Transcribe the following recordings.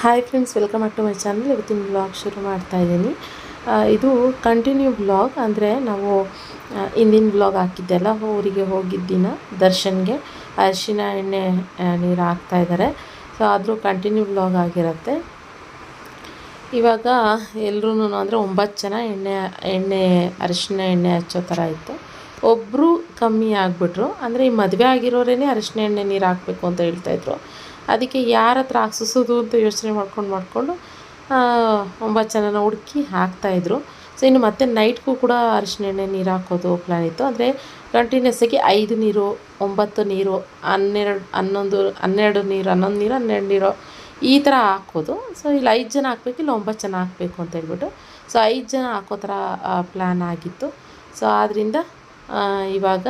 Hi friends welcome back to my channel ಇವತ್ತಿನ blog ಶುರು ಮಾಡ್ತಾ ಇದ್ದೀನಿ. ಇದು ಕಂಟಿನ್ಯೂ ಬ್ಲಾಗ್ ಅಂದರೆ ನಾವು ಹಿಂದಿನ ಬ್ಲಾಗ್ ಹಾಕಿದ್ದೆಲ್ಲ ಊರಿಗೆ ಹೋಗಿದ್ದಿನ ದರ್ಶನ್ಗೆ. ಅರಿಶಿನ ಎಣ್ಣೆ ನೀರು ಹಾಕ್ತಾ ಇದ್ದಾರೆ. ಸೊ ಆದರೂ ಕಂಟಿನ್ಯೂ ಬ್ಲಾಗ್ ಆಗಿರುತ್ತೆ. ಇವಾಗ ಎಲ್ಲರೂ ಅಂದರೆ ಒಂಬತ್ತು ಜನ ಎಣ್ಣೆ ಎಣ್ಣೆ ಅರಿಶಿನ ಎಣ್ಣೆ ಹಚ್ಚೋ ಥರ ಇತ್ತು. ಒಬ್ಬರು ಕಮ್ಮಿ ಆಗಿಬಿಟ್ರು. ಅಂದರೆ ಈ ಮದುವೆ ಆಗಿರೋರೇ ಅರಿಶಿನ ಎಣ್ಣೆ ನೀರು ಹಾಕಬೇಕು ಅಂತ ಹೇಳ್ತಾಯಿದ್ರು ಅದಕ್ಕೆ ಯಾರ ಹತ್ರ ಹಾಕ್ಸಿಸೋದು ಅಂತ ಯೋಚನೆ ಮಾಡ್ಕೊಂಡು ಮಾಡಿಕೊಂಡು ಒಂಬತ್ತು ಜನನ ಹುಡುಕಿ ಹಾಕ್ತಾಯಿದ್ರು ಸೊ ಇನ್ನು ಮತ್ತೆ ನೈಟ್ಗೂ ಕೂಡ ಅರಿಶಿನ ಎಣ್ಣೆ ನೀರು ಹಾಕೋದು ಪ್ಲ್ಯಾನ್ ಇತ್ತು. ಅಂದರೆ ಕಂಟಿನ್ಯೂಸ್ ಆಗಿ ಐದು ನೀರು, ಒಂಬತ್ತು ನೀರು, ಹನ್ನೆರಡು, ಹನ್ನೊಂದು, ಹನ್ನೆರಡು ನೀರು, ಹನ್ನೊಂದು ನೀರು, ಹನ್ನೆರಡು ನೀರು ಈ ಥರ ಹಾಕೋದು. ಸೊ ಇಲ್ಲಿ ಐದು ಜನ ಹಾಕ್ಬೇಕು, ಇಲ್ಲ ಒಂಬತ್ತು ಜನ ಹಾಕಬೇಕು ಅಂತ ಹೇಳ್ಬಿಟ್ಟು. ಸೊ ಐದು ಜನ ಹಾಕೋ ಥರ ಪ್ಲ್ಯಾನ್ ಆಗಿತ್ತು. ಸೊ ಆದ್ದರಿಂದ ಇವಾಗ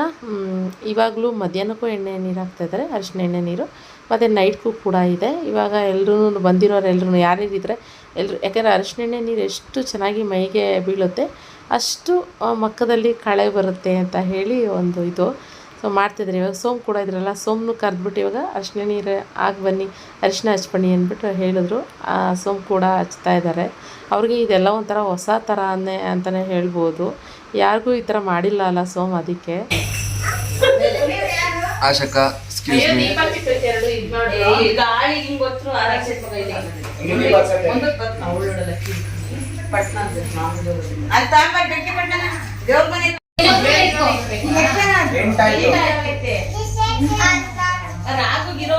ಇವಾಗಲೂ ಮಧ್ಯಾಹ್ನಕ್ಕೂ ಎಣ್ಣೆ ನೀರು ಹಾಕ್ತಾಯಿದ್ದಾರೆ ಅರಿಶಿನ ಎಣ್ಣೆ ನೀರು. ಮತ್ತು ನೈಟ್ಗೂ ಕೂಡ ಇದೆ. ಇವಾಗ ಎಲ್ಲರೂ ಬಂದಿರೋರು ಎಲ್ಲರೂ ಯಾರ್ಯಾರಿದ್ರೆ ಎಲ್ಲರೂ ಯಾಕೆಂದರೆ ಅರಿಶಿಣೆಣ್ಣೆ ನೀರು ಎಷ್ಟು ಚೆನ್ನಾಗಿ ಮೈಗೆ ಬೀಳುತ್ತೆ ಅಷ್ಟು ಮಕ್ಕದಲ್ಲಿ ಕಳೆ ಬರುತ್ತೆ ಅಂತ ಹೇಳಿ ಒಂದು ಇದು. ಸೊ ಮಾಡ್ತಿದ್ರೆ. ಇವಾಗ ಸೋಮ್ ಕೂಡ ಇದ್ರಲ್ಲ ಸೋಮ್ನು ಕರೆದ್ಬಿಟ್ಟು ಇವಾಗ ಅರಿಶಿಣ ನೀರು ಆಗಿ ಬನ್ನಿ ಅರಿಶಿನ ಹಚ್ಬನ್ನಿ ಅಂದ್ಬಿಟ್ಟು ಹೇಳಿದ್ರು. ಆ, ಸೋಮ್ ಕೂಡ ಹಚ್ತಾ ಇದ್ದಾರೆ. ಅವ್ರಿಗೆ ಇದೆಲ್ಲ ಒಂಥರ ಹೊಸ ಥರ ಅನ್ನೇ ಅಂತಲೇ ಹೇಳ್ಬೋದು. ಯಾರಿಗೂ ಈ ಥರ ಮಾಡಿಲ್ಲ ಅಲ್ಲ ಸೋಮ್ ಅದಕ್ಕೆ. ಆಶಕ ಗಾಳಿ ಹಿಂಗ್ ಗೊತ್ತು ರಾಗುಗಿರೋ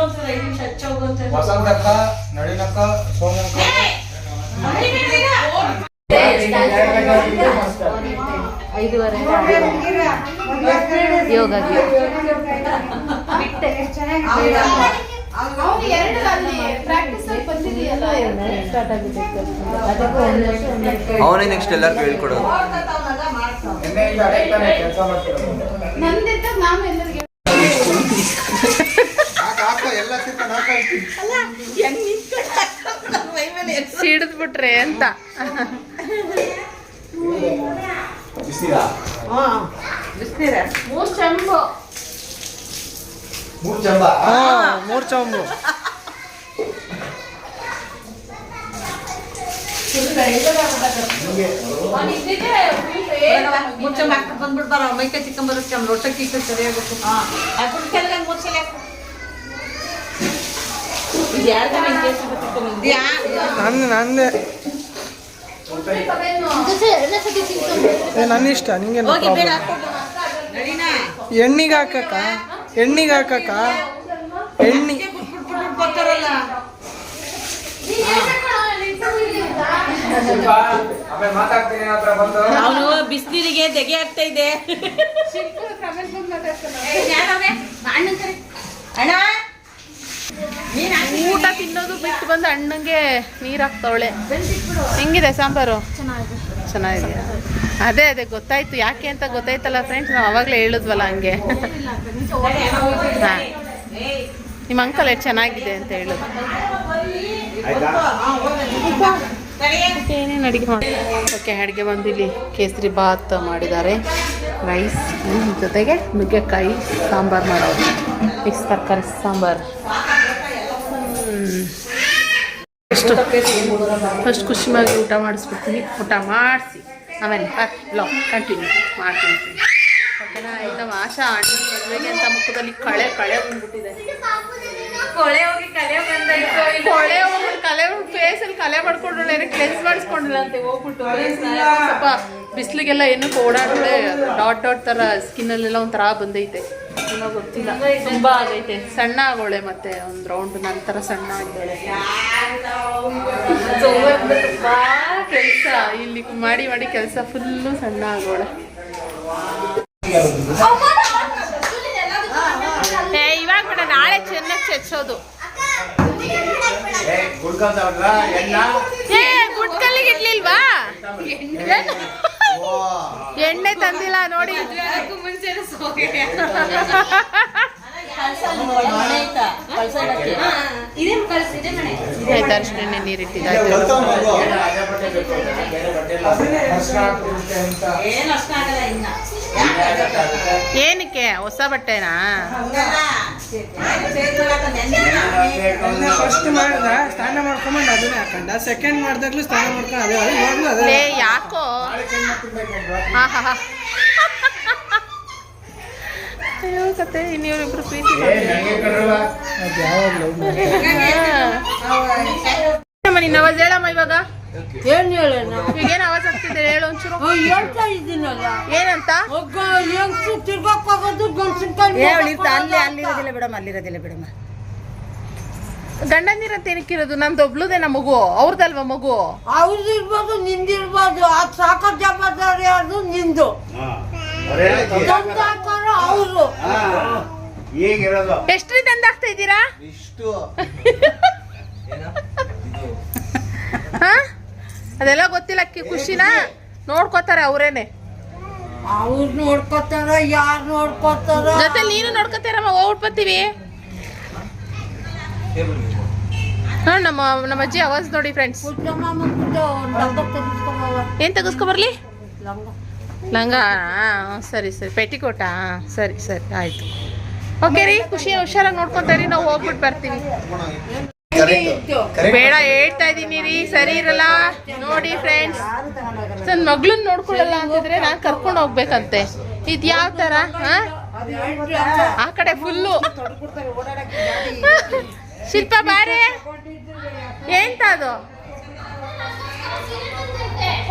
ಹಚ್ಚೋಗು ಅಂತ ವಸಂತಕ್ಕ ನಳಿನಕ್ಕ ಸೋಮಕ್ಕ ಐದುವರೆ ಅವನೇ ನೆಕ್ಸ್ಟ್ ಎಲ್ಲರಿಗೂ ಹೇಳ್ಕೊಡೋದು. ಸಿಡಿದ್ಬಿಟ್ರೆ ಅಂತ. ಬಿಸಿರಾ ಬಿಸ್ನೀರ. ಮೂರ್ ಚಂಬ. ಮೂರ್ ಚಂಬು? ಮೈಕ ಸರಿಯಾಗುತ್ತೆ ಕೆಳಗೆ ಮೂರ್ ಸಲ ಹಾಕು. ಇದು ಯಾರ್ದ ಮೇಲೆ ಕೇಸ್ ನಂದು ನಂದೆ. ಏ ನನ್ನ ಇಷ್ಟ? ಎಣ್ಣಿಗೆ ಹಾಕಕ್ಕ? ಎಣ್ಣಿಗೆ ಹಾಕಕ್ಕ? ಎಣ್ಣೆ ಅವನು ಬಿಸಿನೀರಿಗೆ ತೆಗೆ ಆಗ್ತಾ ಇದೆ. ಅಣ್ಣ. ಊಟ ತಿನ್ನೋದು ಬಿಟ್ಟು ಬಂದು ಅಣ್ಣಂಗೆ ನೀರು ಹಾಕ್ತವಳೆ. ಹೆಂಗಿದೆ ಸಾಂಬಾರು? ಚೆನ್ನಾಗಿದೆ. ಅದೇ ಅದೇ ಗೊತ್ತಾಯ್ತು. ಯಾಕೆ ಅಂತ ಗೊತ್ತಾಯ್ತಲ್ಲ ಫ್ರೆಂಡ್ಸ್ ನಾವು ಅವಾಗಲೇ ಹೇಳಿದ್ವಲ್ಲ ಹಂಗೆ. ಹಾಂ. ನಿಮ್ಮ ಅಂಕಲ್ ಎಷ್ಟು ಚೆನ್ನಾಗಿದೆ ಅಂತ ಹೇಳೋದು. ಏನೇನು ಅಡುಗೆ ಮಾಡಿ ಓಕೆ ಅಡುಗೆ ಬಂದು ಇಲ್ಲಿ ಕೇಸರಿ ಬಾತ್ ಮಾಡಿದ್ದಾರೆ. ರೈಸ್ ಜೊತೆಗೆ ನುಗ್ಗೆಕಾಯಿ ಸಾಂಬಾರು ಮಾಡೋದು. ಮಿಕ್ಸ್ ತರಕಾರಿ ಸಾಂಬಾರು. ಎಷ್ಟು? ಫಸ್ಟ್ ಮಾಡಿ ಊಟ ಮಾಡಿಸ್ಬಿಡ್ತೀನಿ. ಊಟ ಮಾಡಿಸಿ. ಆಮೇಲೆ ಬ್ಲಾಗ್ ಕಂಟಿನ್ಯೂ ಮಾಡ್ತೀನಿ. ಓಕೆನಾ? ಆಯ್ತಾ ಆಶಾ ಅಣ್ಣ ಮದುವೆಗೆ ಅಂತ ಮುಖದಲ್ಲಿ ಕಳೆ ಕಳೆ ಬಂದ್ಬಿಟ್ಟಿದೆ. ಕೊಳೆ ಹೋಗಿ ಕಲೆ ಬಂದಾಯ್ತು ಕೊಳೆ ಹೋಗ್ಬಿಟ್ಟು ಕಲೆ ಫೇಸಲ್ಲಿ ಕಲೆ ಮಾಡ್ಕೊಂಡ್ರೆ ಕ್ಲೆನ್ಸ್ ಮಾಡಿಸ್ಕೊಂಡಿಲ್ಲ ಅಂತ ಹೋಗ್ಬಿಟ್ಟು. ಸ್ವಲ್ಪ ಬಿಸಿಲಿಗೆಲ್ಲ ಏನಕ್ಕೆ ಓಡಾಡಳೆ ಡಾಟ್ ಡಾಟ್ ಥರ ಸ್ಕಿನ್ನಲ್ಲೆಲ್ಲ ಒಂಥರ ಬಂದೈತೆ. ಏನೋ ಗೊತ್ತಿಲ್ಲ. ತುಂಬ ಆಗೈತೆ. ಸಣ್ಣ ಆಗೋಳೆ ಮತ್ತೆ ಒಂದು ರೌಂಡ್ ನಂತರ ಸಣ್ಣ ಆಗೋಳೆ. ತುಂಬ ಕೆಲಸ. ಇಲ್ಲಿ ಮಾಡಿ ಮಾಡಿ ಕೆಲಸ ಫುಲ್ಲು ಸಣ್ಣ ಆಗೋಳೆ. ಇವಾಗ ಬೇಡ ನಾಳೆ ಚೆನ್ನಾಗಿ ಚೆಚ್ಚೋದು ಗುಡ್ಕಲ್ಲಿಗೆ ಇಡ್ಲಿಲ್ವಾ? ಓ ಎಣ್ಣೆ ತಂದಿಲ್ಲ ನೋಡಿ. ಆಯ್ತು? ಅರಿಶಿನ. ಏನಕ್ಕೆ? ಹೊಸ ಬಟ್ಟೆನಾ? ಫಸ್ಟ್ ಮಾಡ್ದ ಸ್ನಾನ ಮಾಡ್ಕೊಂಬಂಡು ಅದನ್ನೇ ಹಾಕೊಂಡ. ಸೆಕೆಂಡ್ ಮಾಡ್ದಾಗ್ಲೂ ಸ್ನಾನ ಮಾಡ್ಕೊಂಡು ಅದೇ ಯಾಕೋ? ಹಾ ಹಾ ಹಾ ಅಯ್ಯೋ ಕತೆ ಇನ್ನಿವ್ರಿಬ್ರು ಪ್ರೀತಿ ಅದು ಯಾವಾಗ್ಲೂ ಅಮ್ಮ ನಿನ್ನ ಅವಾಜ್ ಹೇಳಮ್ಮ ಇವಾಗ. ಏನ್ ಹೇಳೋಣ ಈಗೇನು ಅವಾಜ್ ಆಗ್ತಿದೆ ಹೇಳು ಒಂಚೂರು. ಹೇಳ್ತಾ ಇದ್ದೀನಲ್ಲ. ಏನಂತ? ತಿರ್ಗಕ್ ಹೋಗೋದು ಅಲ್ಲಿ ಅಲ್ಲಿರೋದಿಲ್ಲ ಬಿಡಮ್ಮ ಅಲ್ಲಿರೋದಿಲ್ಲ ಬಿಡಮ್ಮ. ಗಂಡಂದಿರಂತ ಏನಕ್ಕಿರೋದು ನಂದು ಒಬ್ಳುದೇ ನಮ್ಮ ಮಗು. ಅವ್ರದಲ್ವಾ ಮಗು? ಅವ್ರದ್ದು ಇರ್ಬೋದು ನಿಂದಿರ್ಬೋದು. ಅದು ಸಾಕರ್ ಜವಾಬ್ದಾರಿ ಅದು ನಿಂದು. ಅವರು. ಈಗಿರೋದು ಎಷ್ಟ್ರಿ ತಂದಾಗ್ತಾ ಇದ್ದೀರಾ ಇಷ್ಟು. ಹಾ? ಅದೆಲ್ಲ ಗೊತ್ತಿಲ್ಲ ಅಕ್ಕಿ ಖುಷಿನಾ? ನೋಡ್ಕೋತಾರೆ ಅವರೇನೆ. ಅವ್ರು ನೋಡ್ಕೋತಾರ ಯಾರು ನೋಡ್ಕೋತಾರ? ಜೊತೆ ನೀನು ನೋಡ್ಕೋತೀರಮ್ಮ ಹೋಗ್ಬಿಟ್ಟು ಬರ್ತೀವಿ. ಹಾ ನಮ್ಮ ನಮ್ಮ ಅಜ್ಜಿ ಅವಾಜ್ ನೋಡಿ ಫ್ರೆಂಡ್ಸ್ ಏನ್ ತೆಗಿಸ್ಕೊಬರ್ಲಿ ಲಂಗ ಸರಿ ಸರಿ. ಪೆಟಿಕೋಟಾ ಸರಿ ಸರಿ ಆಯ್ತು. ಓಕೆ ರೀ ಖುಷಿ ಹುಷಾರಾಗಿ ನೋಡ್ಕೊತಾರಿ ನಾವು ಹೋಗ್ಬಿಟ್ಟು ಬರ್ತೀವಿ. ಬೇಡ ಹೇಳ್ತಾ ಇದೀನಿ ರೀ ಸರಿ ಇರಲ್ಲ. ನೋಡಿ ಫ್ರೆಂಡ್ಸ್ ನನ್ನ ಮಗಳನ್ನ ನೋಡ್ಕೊಳ್ಳಲ್ಲ ಅಂತಿದ್ರೆ ನಾನು ಕರ್ಕೊಂಡು ಹೋಗ್ಬೇಕಂತೆ. ಇದು ಯಾವ ತರ ಹಾ? ಆ ಕಡೆ ಫುಲ್ಲು. ಶಿಲ್ಪ ಬಾರೆ. ಎಂತ ಅದು?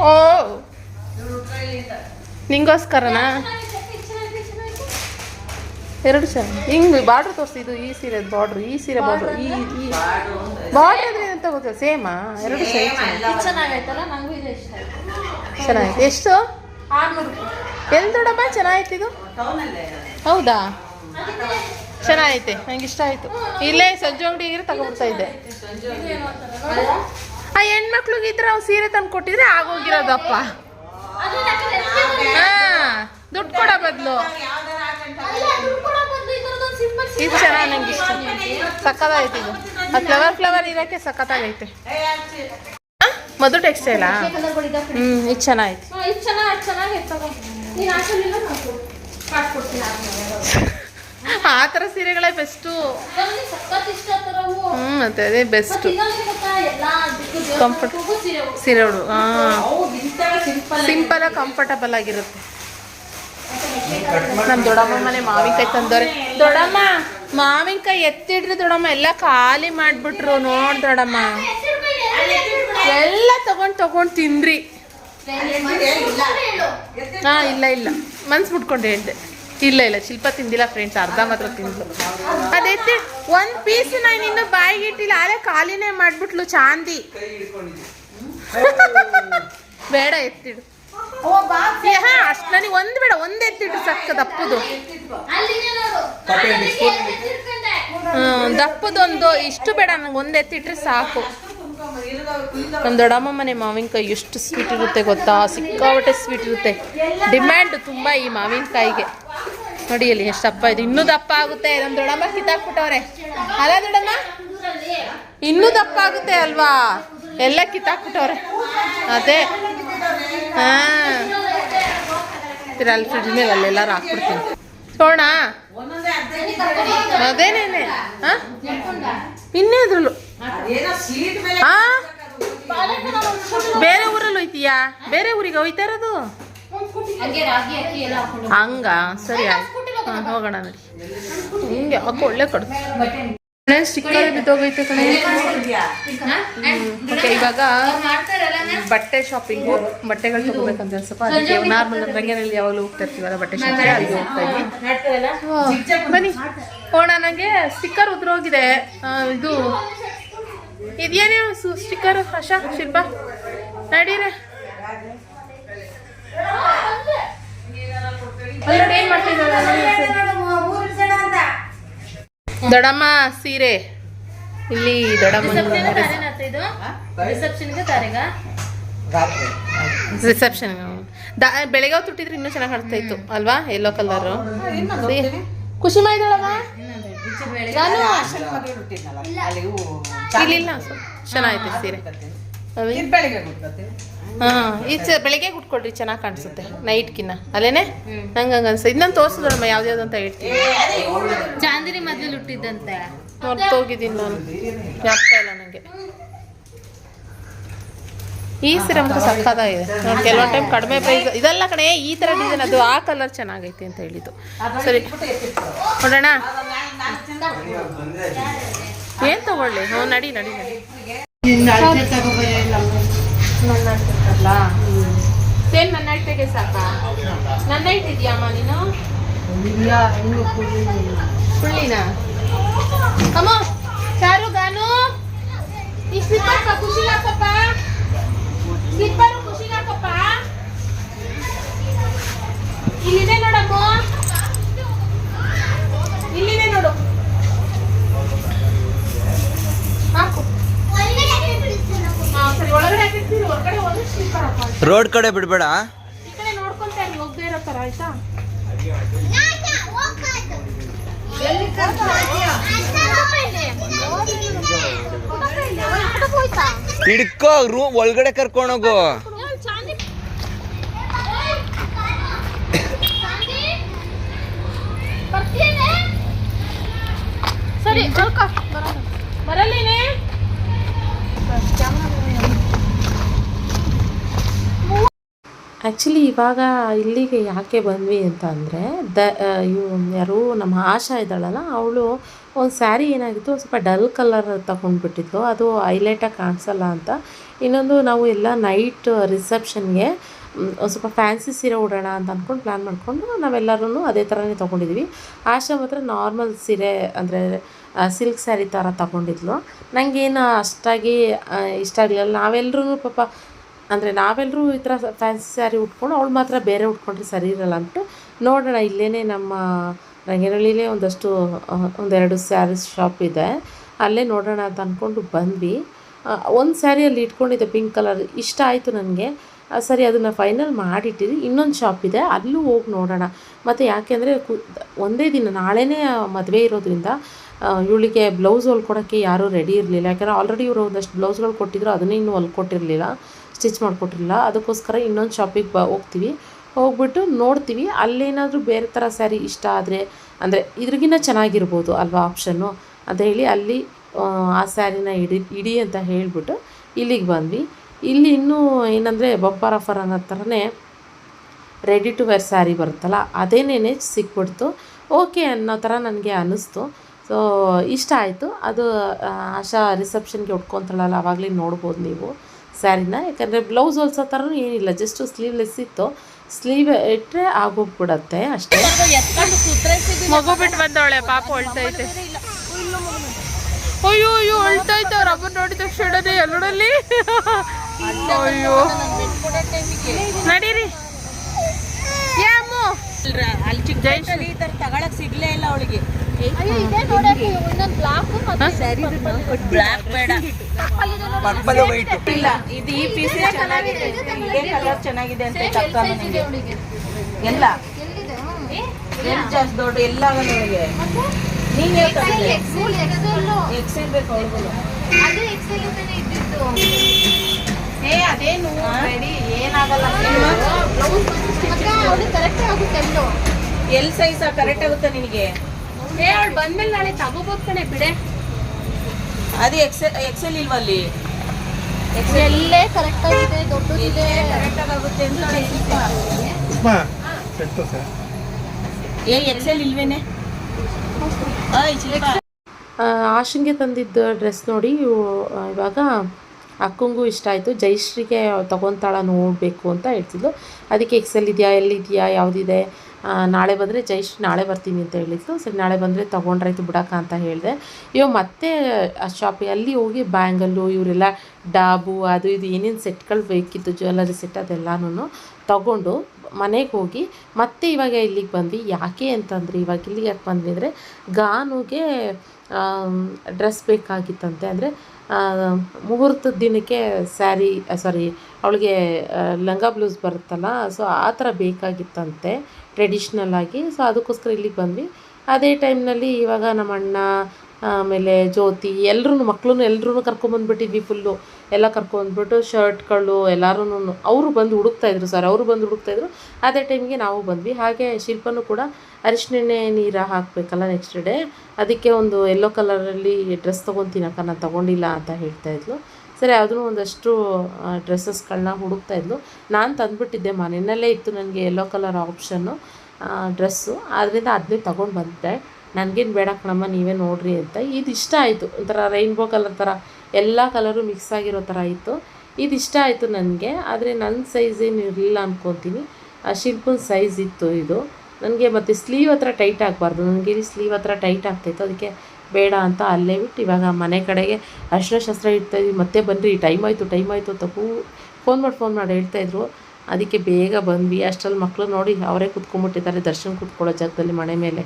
ಓ. ನಿಂಗೋಸ್ಕರನಾ? ಎರಡು ಸರ್. ಹಿಂಗೆ ಬಾರ್ಡ್ರ್ ತೋರಿಸಿ ಇದು ಈ ಸೀರೆ ಬಾರ್ಡ್ರ್ ಈ ಸೀರೆ ಬಾರ್ಡ್ರ್ ಈ ಈ. ಬಾರ್ಡ್ರ್ ಅಂದ್ರೆ ಅಂತ ಗೊತ್ತಿಲ್ಲ ಸೇಮಾ? ಎರಡು ಸೈಜ್ ಚೆನ್ನಾಗೈತಲ್ಲ? ನಂಗೂ ಇದು ಇಷ್ಟ ಆಯ್ತು. ಚೆನ್ನಾಗಿದೆ ಎಷ್ಟು? ಎಲ್ಲಿ ದೊಡ್ಡಮ್ಮ? ಚೆನ್ನಾಗಿತ್ತು ಇದು? ಹೌದಾ? ಚೆನ್ನಾಗೈತೆ. ನಂಗೆ ಇಷ್ಟ ಆಯ್ತು. ಇಲ್ಲೇ ಸಂಜೆ ಅಂಗಡಿಗೆ ತಗೊಬಿಡ್ತಾ ಇದ್ದೆ. ಆ ಹೆಣ್ಮಕ್ಳಿಗೆ ಇದ್ರೆ ಅವ್ರು ಸೀರೆ ತಂದು ಕೊಟ್ಟಿದ್ರೆ ಆಗೋಗಿರೋದಪ್ಪ. ದುಡ್ಡು ಕೊಡೋ ಬದಲು. ಇದು ಚೆನ್ನಾಗಿ ನಂಗೆ ಇಷ್ಟ. ಸಕ್ಕತ್ತಾಗೈತೆ ಇದು. ಆ ಫ್ಲವರ್ ಫ್ಲವರ್ ಇರೋಕ್ಕೆ ಸಕ್ಕತ್ತಾಗೈತೆ ಆ? ಮಧು ಟೆಕ್ಸ್ಟೈಲಾ. ಹ್ಞೂ ಇದು ಚೆನ್ನಾಗೈತೆ. ಆ ಥರ ಸೀರೆಗಳೇ ಬೆಸ್ಟು. ಹ್ಮ್. ಹ್ಞೂ ಮತ್ತೆ ಅದೇ ಬೆಸ್ಟ್. ಕಂಫರ್ಟ್ ಸೀರೆ ಉಡು. ಹಾಂ. ಸಿಂಪಲ್ ಕಂಫರ್ಟಬಲ್ ಆಗಿರುತ್ತೆ. ನಮ್ಮ ದೊಡಮ್ಮ ಮನೆ ಮಾವಿನಕಾಯಿ ತಂದವ್ರೆ. ದೊಡಮ್ಮ ಮಾವಿನಕಾಯಿ ಎತ್ತಿಡ್ರಿ ದೊಡಮ್ಮ ಎಲ್ಲ ಖಾಲಿ ಮಾಡ್ಬಿಟ್ರು. ನೋಡ್ ದೊಡ್ಡಮ್ಮ. ಎಲ್ಲ ತಗೊಂಡ್ ತಗೊಂಡ್ ತಿಂದ್ರಿ ಹಾ ಇಲ್ಲ ಇಲ್ಲ. ಮನ್ಸ್ ಬಿಟ್ಕೊಂಡು ಹೇಳ್ದೆ. ಇಲ್ಲ ಇಲ್ಲ, ಶಿಲ್ಪ ತಿಂದಿಲ್ಲ ಫ್ರೆಂಡ್ಸ್ ಅರ್ಧ ಮಾತ್ರ ತಿಂದು. ಅದೈತೆ, ಒಂದ್ ಪೀಸ್ ನಾನು ಇನ್ನು ಬಾಯಿಗೆ ಇಟ್ಟಿಲ್ಲ ಅದೇ ಖಾಲಿನೇ ಮಾಡ್ಬಿಟ್ಲು ಚಾಂದಿ. ಬೇಡ, ಎತ್ತಿಡು. ಹಾ, ಅಷ್ಟು ನನಗೆ ಒಂದು ಬೇಡ, ಒಂದು ಎತ್ತಿಡು ಸಕ್ಕ ದಪ್ಪದು. ದಪ್ಪದೊಂದು ಇಷ್ಟು ಬೇಡ, ನಂಗೆ ಒಂದು ಎತ್ತಿಟ್ರೆ ಸಾಕು. ನಮ್ಮ ದೊಡ್ಡಮ್ಮ ಮನೆ ಮಾವಿನಕಾಯಿ ಎಷ್ಟು ಸ್ವೀಟ್ ಇರುತ್ತೆ ಗೊತ್ತಾ? ಸಿಕ್ಕಾಪಟ್ಟೆ ಸ್ವೀಟ್ ಇರುತ್ತೆ. ಡಿಮ್ಯಾಂಡ್ ತುಂಬ ಈ ಮಾವಿನಕಾಯಿಗೆ ನೋಡಿ ಇಲ್ಲಿ ಎಷ್ಟು ದಪ್ಪ ಇದೆ. ಇನ್ನೂ ದಪ್ಪ ಆಗುತ್ತೆ ನಮ್ಮ ದೊಡ್ಡಮ್ಮ ಕಿತ್ತಾಕ್ಬಿಟ್ಟವ್ರೆ. ಅಲ್ಲ ದೊಡ್ಡಮ್ಮ? ಇನ್ನೂ ದಪ್ಪ ಆಗುತ್ತೆ ಅಲ್ವಾ? ಎಲ್ಲ ಕಿತ್ತಾಕ್ಬಿಟ್ಟವ್ರೆ. ಅದೇ. ಹಾಂ. ಅಲ್ಲಿ ಫ್ರಿಡ್ಜ್ ಮೇಲೆ ಅಲ್ಲೆಲ್ಲಾರು ಹಾಕ್ಬಿಡ್ತೀನಿ. ಸೋಣ ಅದೇನೇನೆ ಹಾಂ? ಇನ್ನೇ ಅದ್ರಲ್ಲೂ. ಆ? ಬೇರೆ ಊರಲ್ಲಿ ಹೋಯ್ತೀಯಾ? ಬೇರೆ ಊರಿಗೆ ಹೋಯ್ತಾ ಇರೋದು? ಹಂಗ? ಸರಿ ಹಾಂ ಹೋಗೋಣ ನೋಡಿ. ಹಿಂಗೆ ಯಾಕೆ ಒಳ್ಳೆ ಕೊಡು ಸ್ಟಿಕ್ಕರ್ ಬಿದ್ದೋಗೈತೆ ಕಣೆ. ಇವಾಗ ಬಟ್ಟೆ ಶಾಪಿಂಗ್ ಬಟ್ಟೆಗಳು ತಗೋಬೇಕಂತ ಅದಕ್ಕೆ ನಾರ್ಮಲ್ ರಂಗೇನಲ್ಲಿ ಯಾವಾಗಲೂ ಹೋಗ್ತಾ ಇರ್ತೀವಲ್ಲ, ಬಟ್ಟೆ ಶಾಪಿಂಗ್ ಅಲ್ಲಿ ಹೋಗ್ತಾ ಇದ್ವಿ. ಬನ್ನಿ. ಹೋಣ ನನಗೆ ಸ್ಟಿಕ್ಕರ್ ಉದ್ರೋಗಿದೆ ಇದು ಇದು ಇದೇನೇನು ಸ್ಟಿಕ್ಕರ್ ಆಶಾ ಶಿಲ್ಪ? ನಡೀರೆ. ದೊಡ್ಡಮ್ಮ ಸೀರೆ. ಇಲ್ಲಿ ತಾರೀಗ? ರಿಸೆಪ್ಷನ್ ಬೆಳಗ್ಗೆ ಹೊತ್ತು ತುಟ್ಟಿದ್ರೆ ಇನ್ನೂ ಚೆನ್ನಾಗಿ ಕಾಣಿಸ್ತಾ ಇತ್ತು ಅಲ್ವಾ? ಎಲ್ಲೋ ಕಲರು ಖುಷಿ ಮಾಡಿದಳಮ್ಮ ಇಲ್ಲಿಲ್ಲ ಚೆನ್ನಾಗೈತೆ ಸೀರೆ. ಹಾಂ ಕುಟ್ಕೊಡ್ರಿ ಬೆಳಗ್ಗೆ ಉಟ್ಕೊಳ್ರಿ ಚೆನ್ನಾಗಿ ಕಾಣಿಸುತ್ತೆ ನೈಟ್ಕಿನ್ನ ಅಲ್ಲೇನೆ? ನಂಗೆ ಹಂಗೆ ಅನ್ಸ ಇನ್ನೊಂದು ತೋರಿಸಿದ್ರಮ್ಮ ಯಾವ್ದು ಯಾವ್ದು ಅಂತ ಹೇಳ್ತೀನಿ. ಚಾಂದಿನಿ ಮದ್ವೆಲಿ ಹುಟ್ಟಿದ್ದಂತೆ. ಮರ್ತೋಗಿದ್ದೀನಿ ನಾನು. ಜ್ಞಾಪಕ ಇಲ್ಲ ನನಗೆ ಈ ಸೀರೆ ಮಾತ್ರ ಇದೆ ನೋಡಿ ಕೆಲವೊಂದು ಟೈಮ್ ಕಡಿಮೆ ಪ್ರೈಸ್ ಇದೆಲ್ಲ ಕಡೆ ಈ ಥರ ಡಿಸೈನ್ ಅದು ಆ ಕಲರ್ ಚೆನ್ನಾಗೈತೆ ಅಂತ ಹೇಳಿದ್ದು. ಸರಿ. ನೋಡೋಣ. ಏನು ತಗೊಳ್ಳಿ? ಹ್ಞೂ ನಡಿ ನಡಿ ನಡಿ. ಸೇಮ್ ನನ್ನ ಇಟ್ಟಿಗೆ ಸಾಕಾ? ನನ್ನ ಇಟ್ಟಿದ್ಯಾಮ್ಮ ನೀನು? ಸುಳ್ಳಿನ ಅಮ್ಮ ಚಾರು ಗಾನು? ಈ ಸ್ಲಿಪ್ಪರ್ ಖುಷಿ ಹಾಕಪ್ಪ? ಸ್ಲಿಪ್ಪರು ಖುಷಿ ಹಾಕಪ್ಪ? ಇಲ್ಲಿದೆ ನೋಡಮ್ಮ ಇಲ್ಲಿದೆ ನೋಡು ಹಾಕು ಹಾ, ಸರಿ ಒಳಗಡೆ ಹಾಕಿರ್ತೀನಿ ಹೊರಗಡೆ ಒಂದು ಸ್ಲಿಪ್ಪರ್ ಹಾಕೋ ರೋಡ್ ಕಡೆ ಬಿಡ್ಬೇಡ. ಹಿಡ್ಕೋ ರೂಮ್ ಒಳಗಡೆ ಕರ್ಕೊಂಡೋಗು ಸರಿ ಆ್ಯಕ್ಚುಲಿ ಇವಾಗ ಇಲ್ಲಿಗೆ ಯಾಕೆ ಬಂದ್ವಿ ಅಂತ ಅಂದರೆ, ದ ಇವು ಯಾರು ನಮ್ಮ ಆಶಾ ಇದ್ದಾಳಲ್ಲ, ಅವಳು ಒಂದು ಸ್ಯಾರಿ ಏನಾಗಿತ್ತು ಸ್ವಲ್ಪ ಡಲ್ ಕಲರ್ ತಗೊಂಡ್ಬಿಟ್ಟಿದ್ಲು, ಅದು ಹೈಲೈಟಾಗಿ ಕಾಣಿಸಲ್ಲ ಅಂತ. ಇನ್ನೊಂದು ನಾವು ಎಲ್ಲ ನೈಟ್ ರಿಸೆಪ್ಷನ್ಗೆ ಒಂದು ಸ್ವಲ್ಪ ಫ್ಯಾನ್ಸಿ ಸೀರೆ ಉಡೋಣ ಅಂತ ಅಂದ್ಕೊಂಡು ಪ್ಲ್ಯಾನ್ ಮಾಡಿಕೊಂಡು ನಾವೆಲ್ಲರೂ ಅದೇ ಥರನೇ ತೊಗೊಂಡಿದ್ವಿ. ಆಶಾ ಮಾತ್ರ ನಾರ್ಮಲ್ ಸೀರೆ, ಅಂದರೆ ಸಿಲ್ಕ್ ಸ್ಯಾರಿ ಥರ ತಗೊಂಡಿದ್ಲು. ನನಗೇನು ಅಷ್ಟಾಗಿ ಇಷ್ಟ ಆಗಲಿಲ್ಲ. ನಾವೆಲ್ಲರೂ ಪಾಪ ಅಂದರೆ ನಾವೆಲ್ಲರೂ ಈ ಥರ ಫ್ಯಾನ್ಸಿ ಸ್ಯಾರಿ ಉಟ್ಕೊಂಡು ಅವಳು ಮಾತ್ರ ಬೇರೆ ಉಟ್ಕೊಂಡ್ರೆ ಸರಿ ಇರಲ್ಲ ಅಂದ್ಬಿಟ್ಟು, ನೋಡೋಣ ಇಲ್ಲೇ ನಮ್ಮ ರಂಗೇನಹಳ್ಳಿಲೇ ಒಂದಷ್ಟು ಒಂದೆರಡು ಸ್ಯಾರೀಸ್ ಶಾಪ್ ಇದೆ. ಅಲ್ಲೇ ನೋಡೋಣ ಅಂತ ಅಂದ್ಕೊಂಡು ಬಂದ್ವಿ. ಒಂದು ಸ್ಯಾರಿಯಲ್ಲಿ ಇಟ್ಕೊಂಡಿದ್ದೆ ಪಿಂಕ್ ಕಲರ್ ಇಷ್ಟ ಆಯಿತು ನನಗೆ. ಸರಿ, ಅದನ್ನು ಫೈನಲ್ ಮಾಡಿಟ್ಟಿರಿ. ಇನ್ನೊಂದು ಶಾಪ್ ಇದೆ, ಅಲ್ಲೂ ಹೋಗಿ ನೋಡೋಣ. ಮತ್ತು ಯಾಕೆಂದರೆ ಕು, ಒಂದೇ ದಿನ, ನಾಳೆನೇ ಮದುವೆ ಇರೋದ್ರಿಂದ ಇವಳಿಗೆ ಬ್ಲೌಸ್ ಹೊಲ್ಕೊಡೋಕ್ಕೆ ಯಾರೂ ರೆಡಿ ಇರಲಿಲ್ಲ. ಯಾಕಂದರೆ ಆಲ್ರೆಡಿ ಇವರು ಒಂದಷ್ಟು ಬ್ಲೌಸ್ಗಳು ಕೊಟ್ಟಿದ್ರು, ಅದನ್ನೇ ಇನ್ನೂ ಹೊಲ್ಕೊಟ್ಟಿರಲಿಲ್ಲ. ಸ್ಟಿಚ್ ಮಾಡಿಕೊಟ್ಟಿರಲಿಲ್ಲ ಅದಕ್ಕೋಸ್ಕರ ಇನ್ನೊಂದು ಶಾಪಿಗೆ ಬ ಹೋಗ್ತೀವಿ. ಹೋಗ್ಬಿಟ್ಟು ನೋಡ್ತೀವಿ ಅಲ್ಲೇನಾದರೂ ಬೇರೆ ಥರ ಸ್ಯಾರಿ ಇಷ್ಟ ಆದರೆ ಅಂದರೆ ಇದ್ರಿಗಿನ್ನ ಚೆನ್ನಾಗಿರ್ಬೋದು ಅಲ್ವಾ ಆಪ್ಷನ್ನು ಅಂತ ಹೇಳಿ ಅಲ್ಲಿ ಆ, ಸ್ಯಾರಿನ ಇಡಿ ಇಡಿ ಅಂತ ಹೇಳಿಬಿಟ್ಟು ಇಲ್ಲಿಗೆ ಬಂದ್ವಿ. ಇಲ್ಲಿ ಇನ್ನೂ ಏನಂದರೆ ಬಪ್ಪಾರ ಆಫರ್ ಅನ್ನೋ ಥರನೇ ರೆಡಿ ಟು ವೇರ್ ಸ್ಯಾರಿ ಬರುತ್ತಲ್ಲ ಅದೇನೇನೆ ಸಿಕ್ಬಿಡ್ತು. ಓಕೆ ಅನ್ನೋ ಥರ ನನಗೆ ಅನ್ನಿಸ್ತು ಸೊ ಇಷ್ಟ ಆಯಿತು. ಅದು ಆಶಾ ರಿಸೆಪ್ಷನ್ಗೆ ಉಟ್ಕೊತಾಳಲ್ಲ ಆವಾಗಲೇ ನೋಡ್ಬೋದು ನೀವು. ಸ್ಯಾರಿನ ಯಾಕಂದರೆ ಬ್ಲೌಸ್ ಹೊಲ್ಸೋ ಥರನೂ ಏನಿಲ್ಲ ಜಸ್ಟು ಸ್ಲೀವ್ಲೆಸ್ ಇತ್ತು. ಸ್ಲೀವ್ ಇಟ್ಟರೆ ಆಗೋಗ್ಬಿಡತ್ತೆ ಅಷ್ಟೇ. ಮಗು ಬಿಟ್ಟು ಬಂದವಳೆ ಪಾಪ ಹೊಳ್ತೈತೆ ಅಯ್ಯೋ ಅಯ್ಯೋ ಹೊಳ್ತೈತೆ ಅವ್ರ ಅಮ್ಮ ನೋಡಿದ ತಕ್ಷಣನೇ ಎಲ್ಲರಲ್ಲಿ. ಅಯ್ಯೋ. ನಡೀರಿ. ಅಲ್ಲಿ ಚಿಕ್ಕ ಜೈ ವಯಸ್ಸಲ್ಲಿ ಈ ಥರ ತಗೊಳಕ್ ಸಿಗ್ಲೇ ಇಲ್ಲ ಅವಳಿಗೆ. ಇದೇ ನೋಡಕ್ಕೆ ಇನ್ನೊಂದು ಬ್ಲಾಕ್ ಮತ್ತೆ ಬ್ಲ್ಯಾಕ್ ಬೇಡ. ಪಕ್ಕದಲ್ಲಿ ವೈಟ್ ಇಲ್ಲ ಇದು ಈ ಪೀಸ್ ಚೆನ್ನಾಗಿದೆ. ಇದೇ ಕಲರ್ ಚೆನ್ನಾಗಿದೆ ಅಂತ ನನಗೆ. ಎಲ್ಲ? ಜಾಸ್ತಿ ದೊಡ್ಡ ಎಲ್ಲ ಆಗಲ್ಲ ಅವಳಿಗೆ ನೀನ್ ಹೇಳ್ತಾರೆ ಎಕ್ಸೆಲ್ ಬೇಕು ಏ ಅದೇನು? ರೆಡಿ ಏನಾಗಲ್ಲ. ಮತ್ತೆ ಅವಳು ಕರೆಕ್ಟ್ ಆಗುತ್ತೆ ಎಲ್ಲೋ. ಎಲ್ ಸೈಜ್ ಕರೆಕ್ಟ್ ಆಗುತ್ತೆ ನಿನಗೆ. ಏ ಅವಳು ಬಂದ್ಮೇಲೆ ನಾಳೆ ತಗೋಬೋದು ಕಣೆ ಬಿಡೆ. ಅದು ಎಕ್ಸೆಲ್ ಎಕ್ಸೆಲ್ ಇಲ್ವಲ್ಲಿ? ಎಲ್ಲೇ ಕರೆಕ್ಟ್ ಆಗಿದೆ ದೊಡ್ಡದಿದೆ. ಕರೆಕ್ಟ್ ಆಗುತ್ತೆ ಅಂತ ಅವಳಿಗೆ ಸರ್. ಏ ಎಕ್ಸೆಲ್ ಇಲ್ವೇನೆ? ಶಿಲ್ಪ ಆಶಂಗೆ ತಂದಿದ್ದ ಡ್ರೆಸ್ ನೋಡಿ ಇವಾಗ ಅಕ್ಕಂಗೂ ಇಷ್ಟ ಆಯಿತು. ಜೈಶ್ರೀಗೆ ತಗೊತಾಳ ನೋಡಬೇಕು ಅಂತ ಹೇಳ್ತಿದ್ಲು. ಅದಕ್ಕೆ ಎಕ್ಸೆಲ್ ಇದೆಯಾ ಎಲ್ಲಿದೆಯಾ ಯಾವುದಿದೆ? ನಾಳೆ ಬಂದರೆ ಜೈಶ್ ನಾಳೆ ಬರ್ತೀನಿ ಅಂತ ಹೇಳಿದ್ದು. ಸರಿ, ನಾಳೆ ಬಂದರೆ ತೊಗೊಂಡ್ರಾಯ್ತು ಬಿಡಕ್ಕ ಅಂತ ಹೇಳಿದೆ. ಇವಾಗ ಮತ್ತೆ ಆ ಶಾಪಿಗೆ ಅಲ್ಲಿ ಹೋಗಿ ಬ್ಯಾಂಗಲ್ಲು ಇವರೆಲ್ಲ ಡಾಬು ಅದು ಇದು ಏನೇನು ಸೆಟ್ಗಳು ಬೇಕಿತ್ತು ಜ್ಯುವೆಲ್ಲರಿ ಸೆಟ್ ಅದೆಲ್ಲನೂ ತಗೊಂಡು ಮನೆಗೆ ಹೋಗಿ ಮತ್ತೆ ಇವಾಗ ಇಲ್ಲಿಗೆ ಬಂದ್ವಿ. ಯಾಕೆ ಅಂತಂದರೆ, ಇವಾಗ ಇಲ್ಲಿಗೆ ಯಾಕೆ ಬಂದ್ವಿ ಅಂದರೆ, ಗಾನುಗೆ ಡ್ರೆಸ್ ಬೇಕಾಗಿತ್ತಂತೆ. ಅಂದರೆ ಮುಹೂರ್ತದ ದಿನಕ್ಕೆ ಸ್ಯಾರಿ ಸಾರಿ ಅವಳಿಗೆ ಲಂಗ ಬ್ಲೌಸ್ ಬರುತ್ತಲ್ಲ ಸೊ ಆ ಥರ ಬೇಕಾಗಿತ್ತಂತೆ. ಟ್ರೆಡಿಷ್ನಲ್ ಆಗಿ ಸೊ ಅದಕ್ಕೋಸ್ಕರ ಇಲ್ಲಿಗೆ ಬಂದ್ವಿ. ಅದೇ ಟೈಮ್ನಲ್ಲಿ ಇವಾಗ ನಮ್ಮ ಅಣ್ಣ ಆಮೇಲೆ ಜ್ಯೋತಿ ಎಲ್ಲರೂ ಮಕ್ಕಳೂ ಎಲ್ಲರೂ ಕರ್ಕೊಂಬಂದ್ಬಿಟ್ಟಿದ್ವಿ ಫುಲ್ಲು ಎಲ್ಲ ಕರ್ಕೊಂಡ್ಬಿಟ್ಟು ಶರ್ಟ್ಗಳು ಎಲ್ಲರೂ ಅವರು ಬಂದು ಹುಡುಕ್ತಾಯಿದ್ರು ಸರ್ ಅವರು ಬಂದು ಹುಡುಕ್ತಾಯಿದ್ರು ಅದೇ ಟೈಮ್ಗೆ ನಾವು ಬಂದ್ವಿ. ಹಾಗೆ ಶಿಲ್ಪನೂ ಕೂಡ ಅರಿಶಿನೆಣ್ಣೆ ನೀರು ಹಾಕಬೇಕಲ್ಲ ನೆಕ್ಸ್ಟ್ ಡೇ ಅದಕ್ಕೆ ಒಂದು ಯೆಲ್ಲೋ ಕಲರಲ್ಲಿ ಡ್ರೆಸ್ ತೊಗೊತೀನಕ್ಕ, ನಾನು ತೊಗೊಂಡಿಲ್ಲ ಅಂತ ಹೇಳ್ತಾಯಿದ್ಲು ಸರಿ ಅದನ್ನು ಒಂದಷ್ಟು ಡ್ರೆಸ್ಸಸ್ಗಳನ್ನ ಹುಡುಕ್ತಾ ಇದ್ಲು. ನಾನು ತಂದುಬಿಟ್ಟಿದ್ದೆ ಮನೆಯಲ್ಲೇ ಇತ್ತು ನನಗೆ ಯೆಲ್ಲೋ ಕಲರ್ ಆಪ್ಷನ್ನು ಡ್ರೆಸ್ಸು ಆದ್ದರಿಂದ ಅದನ್ನೇ ತೊಗೊಂಡು ಬಂದೆ. ನನಗೇನು ಬೇಡ ಕಣಮ್ಮ, ನೀವೇ ನೋಡ್ರಿ ಅಂತ. ಇದು ಇಷ್ಟ ಆಯಿತು. ಒಂಥರ ರೈನ್ಬೋ ಕಲರ್ ಥರ ಎಲ್ಲ ಕಲರು ಮಿಕ್ಸ್ ಆಗಿರೋ ಥರ ಇತ್ತು. ಇದು ಇಷ್ಟ ಆಯಿತು ನನಗೆ. ಆದರೆ ನನ್ನ ಸೈಜ್ ಏನು ಇರಲಿಲ್ಲ ಅಂದ್ಕೊತೀನಿ ಆ ಶಿಲ್ಪನ ಸೈಜ್ ಇತ್ತು ಇದು. ನನಗೆ ಮತ್ತು ಸ್ಲೀವ್ ಹತ್ರ ಟೈಟ್ ಆಗಬಾರ್ದು. ನನಗೆ ಇಲ್ಲಿ ಸ್ಲೀವ್ ಹತ್ರ ಟೈಟ್ ಆಗ್ತಾಯಿತ್ತು ಅದಕ್ಕೆ ಬೇಡ ಅಂತ ಅಲ್ಲೇ ಬಿಟ್ಟು ಇವಾಗ ಮನೆ ಕಡೆಗೆ ಅರ್ಶಿನ ಇಡ್ತಾ ಇದ್ವಿ. ಮತ್ತೆ ಬನ್ನಿರಿ ಟೈಮ್ ಆಯಿತು ಟೈಮ್ ಆಯಿತು ಅಂತ ಹೂ ಫೋನ್ ಮಾಡಿ ಫೋನ್ ಮಾಡಿ ಹೇಳ್ತಾಯಿದ್ರು ಅದಕ್ಕೆ ಬೇಗ ಬಂದ್ವಿ. ಅಷ್ಟರಲ್ಲಿ ಮಕ್ಕಳು ನೋಡಿ ಅವರೇ ಕುತ್ಕೊಂಡ್ಬಿಟ್ಟಿದ್ದಾರೆ. ದರ್ಶನ ಕುತ್ಕೊಳ್ಳೋ ಜಾಗದಲ್ಲಿ ಮನೆ ಮೇಲೆ.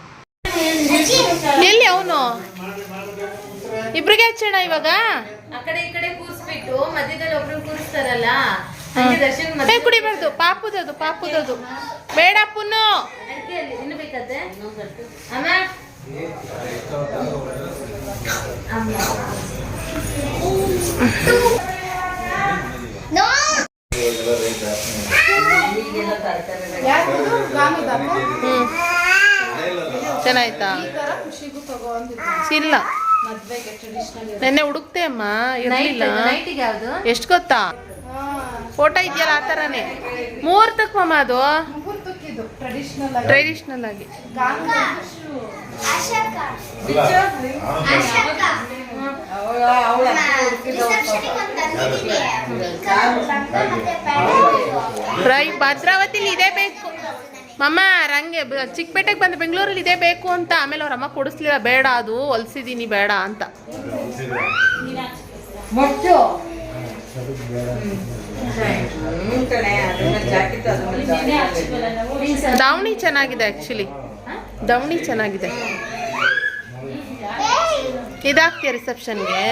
ಎಲ್ಲಿ ಅವನು? ಇಬ್ರಿಗೆ ಹಚ್ಚೋಣ ಇವಾಗ? ಆ ಕಡೆ ಈ ಕಡೆ ಕೂರಿಸ್ಬಿಟ್ಟು ಮಧ್ಯದಲ್ಲಿ ಒಬ್ರು ಕೂರಿಸ್ತಾರಲ್ಲ ಹಂಗೆ ದರ್ಶನ್ ಏ ಕುಡಿಬಾರ್ದು. ಪಾಪುದದು ಪಾಪುದದು. ಬೇಡ ಪುನ್ನು. ಇನ್ನು ಬೇಕಾದ್ರೆ ಅಮ್ಮ? ಚೆನ್ನಾಯ್ತಾ? ಇಲ್ಲ. ನೆನ್ನೆ ಹುಡುಕ್ತೆ ಅಮ್ಮ ಇರಲಿಲ್ಲ. ಎಷ್ಟು ಗೊತ್ತಾ? ಫೋಟೋ ಇದೆಯಲ್ಲ ಆ ಥರನೇ ಮುಹೂರ್ತಕ್ಕೆ ಮಮ್ಮ ಅದು? ಟ್ರೆಡಿಷ್ನಲ್ ಆಗಿ. ಭದ್ರಾವತಿಲಿ ಇದೇ ಬೇಕು ಮಮ್ಮ ರಂಗೆ ಚಿಕ್ಕಪೇಟೆಗೆ ಬಂದ ಬೆಂಗಳೂರಲ್ಲಿ ಇದೇ ಬೇಕು ಅಂತ ಆಮೇಲೆ ಅವ್ರ ಅಮ್ಮ ಕೊಡಿಸ್ಲಿಲ್ಲ ಬೇಡ ಅದು ಹೊಲ್ಸಿದೀನಿ ಬೇಡ ಅಂತ ದಾವಣಿ ಚೆನ್ನಾಗಿದೆ ಆ್ಯಕ್ಚುಲಿ ದಾವಣಿ ಚೆನ್ನಾಗಿದೆ. ಇದಾಗ್ತೀಯ ರಿಸೆಪ್ಷನ್ಗೆ?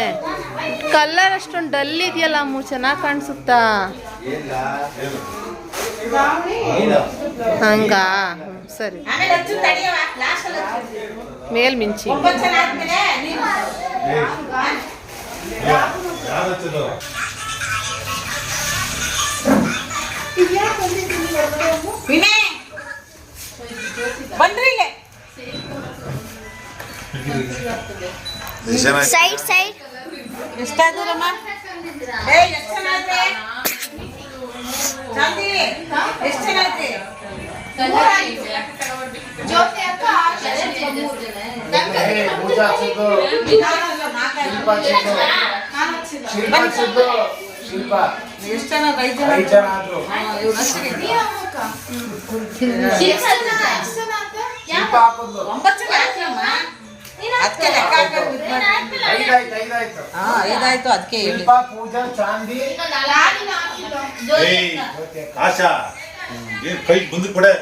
ಕಲರ್ ಅಷ್ಟೊಂದು ಡಲ್ ಇದೆಯಲ್ಲ ಅಮ್ಮು, ಚೆನ್ನಾಗಿ ಕಾಣಿಸುತ್ತಾ? ಹಂಗ? ಸರಿ. ಮೇಲ್ ಮಿಂಚಿ. ಬಂದ್ರಿ ಇಲ್ಲಿ ಸೈಡ್ ಸೈಡ್ ಎಷ್ಟಾದ್ರಮ್ಮ ಏ ಎಷ್ಟು ಜನ ಆದ್ರೆ ಶಾಂತಿ ಎಷ್ಟು ಜನ ಆದ್ರಿ ಜ್ಯೋತಿ ಅಕ್ಕ ಪೂಜಾ ಹಚ್ಚಿದ್ದು ಶಿಲ್ಪ ಹಚ್ಚಿದ್ದು ಶಿಲ್ಪ ಹಚ್ಚಿದ್ದು ಶಿಲ್ಪ ಎಷ್ಟು ಜನ ಐದು ಜನ ಐದು ಜನ ಆದ್ರು ಶಿಲ್ಪ ಹಾಕಿದ್ಲು ಒಂಬತ್ತು ಜನ ಆದ್ರಮ್ಮ ಅದಕ್ಕೆ ಲೆಕ್ಕ ಹಾ ಐದಾಯ್ತು ಅದಕ್ಕೆ ಹೇಳಿ. ಶಿಲ್ಪ ಪೂಜಾ ಚಾಂದಿ. ಏಯ್ ಆಶಾ ಏನ್ ಕೈ ಬಂದು ಕೊಡೆ?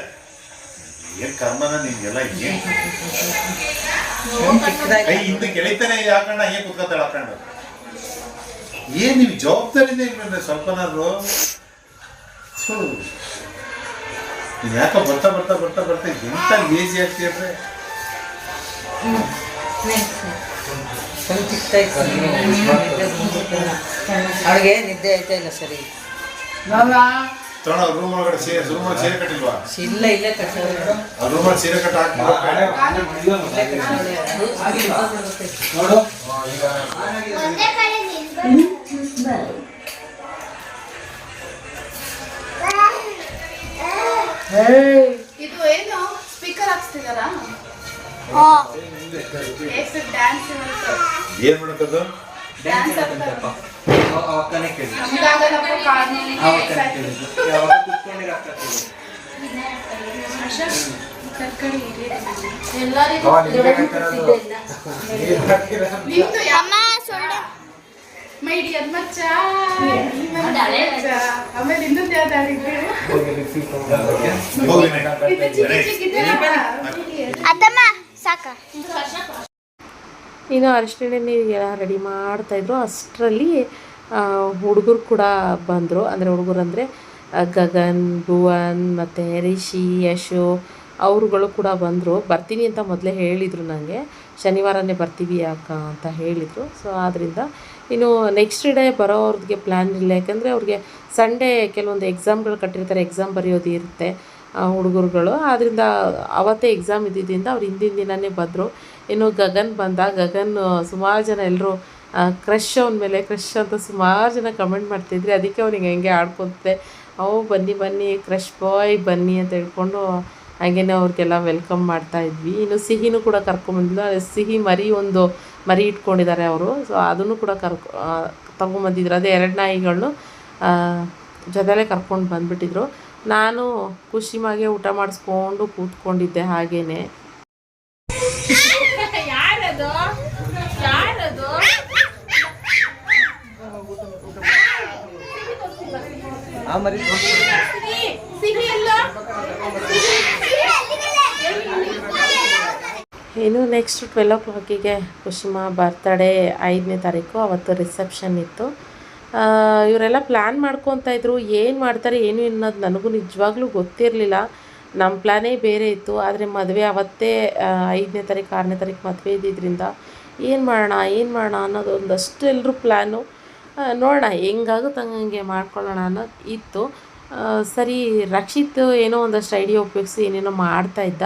ಏನ್ ಕರ್ಮನ ನಿಮ್ಗೆಲ್ಲ ಏನ್ ಕೈ ಹಿಂದೆ ಎಳಿತಾನೆ ಹಾಕಣ್ಣ ಏನ್ ಕುತ್ಕೊತಾಳ ಹಾಕೊಂಡು ಏನ್ ನೀವು ಜವಾಬ್ದಾರಿನೇ ಇಲ್ವೇನ್ರಿ ಸ್ವಲ್ಪನಾದ್ರು. ನೀವ್ ಯಾಕೋ ಬರ್ತಾ ಬರ್ತಾ ಬರ್ತಾ ಬರ್ತಾ ಎಂತ ಲೇಜಿ ಆಗ್ತೀರ್ರೆ ಅವಳಿಗೆ ನಿದ್ದೆ ಆಯ್ತಾ ಇಲ್ಲ ಸರಿ? ರೂಮ್ ಒಳಗಡೆ ಸೀರೆ ರೂಮ್ ಒಳಗೆ ಸೀರೆ ಕಟ್ಟಿಲ್ವಾ? ಇಲ್ಲ ಇಲ್ಲೇ ಕಟ್ಟ ಆ ರೂಮ್ ಒಳಗೆ ಸೀರೆ ಕಟ್ಟ ನೋಡು. ಇದು ಏನು? ಸ್ಪೀಕರ್ ಹಾಕ್ಸ್ತಿದಾರಾ? ಏನ್ ಮಾಡಕ್ಕದು ಡ್ಯಾನ್ಸ್ ನಮ್ಗಾಗಲ್ಲಪ್ಪ ಕಾಲು ಎಲ್ಲರಿಗೂ ಅವ ನಿಂಗೆ ಹಾಕಿರೋದು. ನೀನ್ ಹಾಕಿರೋದು. ನಿಮ್ದು ಅಮ್ಮ ಸೊಳ್ಳೆ. ಮೈಡಿ ಅದ್ ಮಚ್ಚ. ಆಮೇಲೆ ಇನ್ನೊಂದು ಯಾವ್ದು ಇನ್ನು ಅರಿಶಿಣ ನೀರಿಗೆಲ್ಲ ರೆಡಿ ಮಾಡ್ತಾಯಿದ್ರು ಅಷ್ಟರಲ್ಲಿ ಹುಡುಗರು ಕೂಡ ಬಂದರು. ಅಂದರೆ ಹುಡುಗರು ಅಂದರೆ ಗಗನ್, ಭುವನ್, ಮತ್ತು ರಿಷಿ, ಯಶು ಅವರುಗಳು ಕೂಡ ಬಂದರು. ಬರ್ತೀನಿ ಅಂತ ಮೊದಲೇ ಹೇಳಿದರು ನನಗೆ ಶನಿವಾರನೇ ಬರ್ತೀವಿ ಅಕ್ಕ ಅಂತ ಹೇಳಿದರು. ಸೊ ಆದ್ದರಿಂದ ಇನ್ನು ನೆಕ್ಸ್ಟ್ ಡೇ ಬರೋವ್ರಿಗೆ ಪ್ಲ್ಯಾನ್ ಇಲ್ಲ. ಯಾಕಂದರೆ ಅವ್ರಿಗೆ ಸಂಡೇ ಕೆಲವೊಂದು ಎಕ್ಸಾಮ್ಗಳು ಕಟ್ಟಿರ್ತಾರೆ. ಎಕ್ಸಾಮ್ ಬರೆಯೋದು ಇರುತ್ತೆ. ಹುಡುಗರುಗಳು. ಆದ್ದರಿಂದ ಅವತ್ತೇ ಎಕ್ಸಾಮ್ ಇದ್ದಿದ್ದರಿಂದ ಅವ್ರು ಹಿಂದಿನ ದಿನವೇ ಬಂದರು. ಇನ್ನು ಗಗನ್ ಬಂದ. ಗಗನ್ ಸುಮಾರು ಜನ ಎಲ್ಲರೂ ಕ್ರಶ್ ಅವನ ಮೇಲೆ ಕ್ರಶ್ ಅಂತ ಸುಮಾರು ಜನ ಕಮೆಂಟ್ ಮಾಡ್ತಿದ್ರಿ. ಅದಕ್ಕೆ ಅವ್ನಿಗೆ ಹೆಂಗೆ ಆಡ್ಕೊತೆ ಅವು ಬನ್ನಿ ಬನ್ನಿ ಕ್ರಶ್ ಬಾಯ್ ಬನ್ನಿ ಅಂತ ಹೇಳ್ಕೊಂಡು ಹಾಗೇನೆ ಅವ್ರಿಗೆಲ್ಲ ವೆಲ್ಕಮ್ ಮಾಡ್ತಾ ಇದ್ವಿ. ಇನ್ನು ಸಿಹಿನೂ ಕೂಡ ಕರ್ಕೊಂಬಂದಿಲ್ಲ ಸಿಹಿ ಮರಿ ಒಂದು ಮರಿ ಇಟ್ಕೊಂಡಿದ್ದಾರೆ ಅವರು. ಸೊ ಅದನ್ನು ಕೂಡ ಕರ್ಕೊ ತಗೊಂಬಂದಿದ್ರು ಅದೇ ಎರಡು ನಾಯಿಗಳನ್ನು ಜೊತೆಲೇ ಕರ್ಕೊಂಡು ಬಂದುಬಿಟ್ಟಿದ್ರು. ನಾನು ಖುಷಿಮಾಗೆ ಊಟ ಮಾಡಿಸ್ಕೊಂಡು ಕೂತ್ಕೊಂಡಿದ್ದೆ ಹಾಗೇನೆ. ಏನು ನೆಕ್ಸ್ಟ್ ಟ್ವೆಲ್ ಓ ಕ್ಲಾಕಿಗೆ ಖುಷಿಮಾ ಬರ್ತಡೇ ಐದನೇ ತಾರೀಕು ಅವತ್ತು ರಿಸೆಪ್ಷನ್ ಇತ್ತು. ಇವರೆಲ್ಲ ಪ್ಲ್ಯಾನ್ ಮಾಡ್ಕೊತಾ ಇದ್ರು. ಏನು ಮಾಡ್ತಾರೆ, ಏನು ಅನ್ನೋದು ನನಗೂ ನಿಜವಾಗ್ಲೂ ಗೊತ್ತಿರಲಿಲ್ಲ. ನಮ್ಮ ಪ್ಲ್ಯಾನೇ ಬೇರೆ ಇತ್ತು. ಆದರೆ ಮದುವೆ ಅವತ್ತೇ ಐದನೇ ತಾರೀಕು, ಆರನೇ ತಾರೀಕು ಮದುವೆ ಇದ್ದಿದ್ದರಿಂದ ಏನು ಮಾಡೋಣ ಏನು ಮಾಡೋಣ ಅನ್ನೋದು ಒಂದಷ್ಟು ಎಲ್ಲರೂ ಪ್ಲ್ಯಾನು ನೋಡೋಣ ಹೆಂಗಾಗುತ್ತೆ ಹಂಗೆ ಮಾಡ್ಕೊಳ್ಳೋಣ ಅನ್ನೋದು ಇತ್ತು. ಸರಿ, ರಕ್ಷಿತ್ ಏನೋ ಒಂದಷ್ಟು ಐಡಿಯಾ ಉಪಯೋಗಿಸಿ ಏನೇನೋ ಮಾಡ್ತಾ ಇದ್ದ.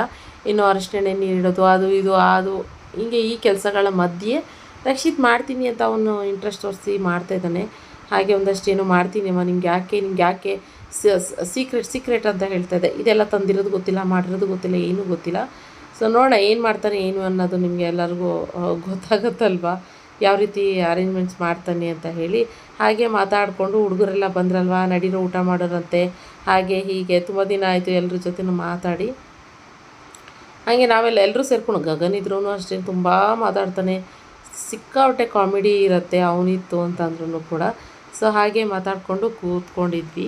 ಇನ್ನು ಅರಿಶಿಣ ನೀರಿಡೋದು ಅದು ಇದು, ಅದು, ಹೀಗೆ ಈ ಕೆಲಸಗಳ ಮಧ್ಯೆ ರಕ್ಷಿತ್ ಮಾಡ್ತೀನಿ ಅಂತ ಅವನು ಇಂಟ್ರೆಸ್ಟ್ ತೋರಿಸಿ ಮಾಡ್ತಾ ಇದ್ದಾನೆ. ಹಾಗೆ ಒಂದಷ್ಟು ಏನೋ ಮಾಡ್ತೀನಿ ಅಮ್ಮ, ನಿಮ್ಗೆ ಯಾಕೆ ನಿಮ್ಗೆ ಯಾಕೆ ಸೀಕ್ರೆಟ್ ಸೀಕ್ರೆಟ್ ಅಂತ ಹೇಳ್ತಾ ಇದೆ. ಇದೆಲ್ಲ ತಂದಿರೋದು ಗೊತ್ತಿಲ್ಲ, ಮಾಡಿರೋದು ಗೊತ್ತಿಲ್ಲ, ಏನೂ ಗೊತ್ತಿಲ್ಲ. ಸೊ ನೋಡೋಣ, ಏನು ಮಾಡ್ತಾನೆ ಏನು ಅನ್ನೋದು ನಿಮಗೆ ಎಲ್ಲರಿಗೂ ಗೊತ್ತಾಗುತ್ತಲ್ವ ಗೊತ್ತಾಗುತ್ತಲ್ವಾ? ಯಾವ ರೀತಿ ಅರೇಂಜ್ಮೆಂಟ್ಸ್ ಮಾಡ್ತಾನೆ ಅಂತ ಹೇಳಿ. ಹಾಗೆ ಮಾತಾಡಿಕೊಂಡು ಹುಡುಗರೆಲ್ಲ ಬಂದ್ರಲ್ವಾ, ನಡೀರೋ ಊಟ ಮಾಡೋರಂತೆ? ಹಾಗೆ, ಹೀಗೆ, ತುಂಬ ದಿನ ಆಯಿತು ಎಲ್ಲರ ಜೊತೆನೂ ಮಾತಾಡಿ. ಹಾಗೆ ನಾವೆಲ್ಲ ಎಲ್ಲರೂ ಸೇರ್ಕೊಂಡು, ಗಗನ್ ಇದ್ರೂ ಅಷ್ಟೇ, ತುಂಬ ಮಾತಾಡ್ತಾನೆ. ಸಿಕ್ಕಾಪಟ್ಟೆ ಕಾಮಿಡಿ ಇರುತ್ತೆ, ಅವನಿತ್ತು ಅಂತಂದ್ರೂ ಕೂಡ. ಸೊ ಹಾಗೆ ಮಾತಾಡ್ಕೊಂಡು ಕೂತ್ಕೊಂಡಿದ್ವಿ.